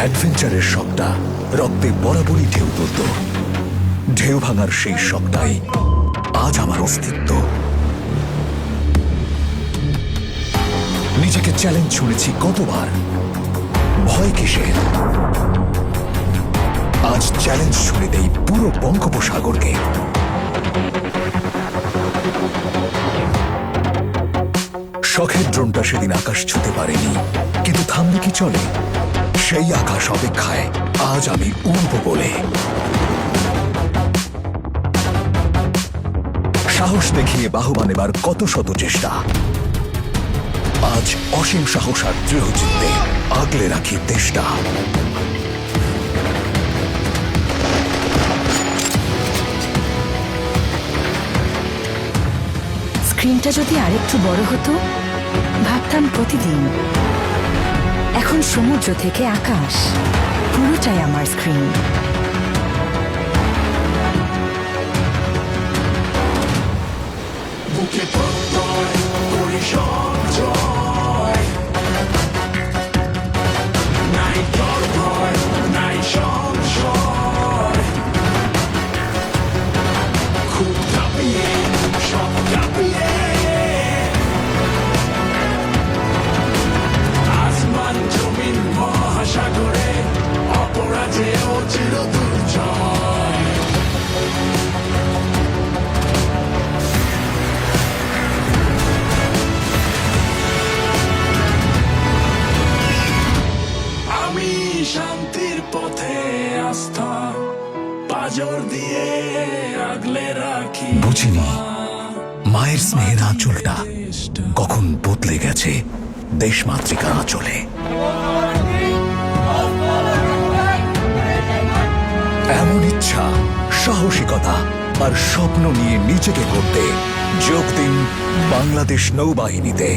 অ্যাডভেঞ্চারের শখটা রক্তে বরাবরই ঢেউ তুলত। ঢেউ ভাঙার সেই শখটাই আজ আমার অস্তিত্ব। নিজেকে চ্যালেঞ্জ ছুঁড়েছি কতবার? ভয় কিসের আজ চ্যালেঞ্জ ছুড়ে দেই পুরো বঙ্গোপসাগরকে। শখের ড্রোনটা সেদিন আকাশ ছুতে পারেনি, কিন্তু থামলে কি চলে? সেই আকাশ অপেক্ষায় আজ আমি উড়ব বলে। সাহস দেখিয়ে বাহবা নেবার কত শত চেষ্টা। আজ অসীম সাহস আর দৃঢ় চিত্তে আগলে রাখি দেশটা। স্ক্রিনটা যদি আরেকটু বড় হতো, ভাবতাম প্রতিদিন। এখন সমুদ্র থেকে আকাশ। পুরোটাই আমার স্ক্রিন বুকে বুঝিনি, মায়ের স্নেহের আঁচলটা কখন বদলে গেছে দেশমাতৃকার আঁচলে। এমন ইচ্ছা, সাহসিকতা আর স্বপ্ন নিয়ে নিজেকে করতে যোগ দিন বাংলাদেশ নৌবাহিনীতে।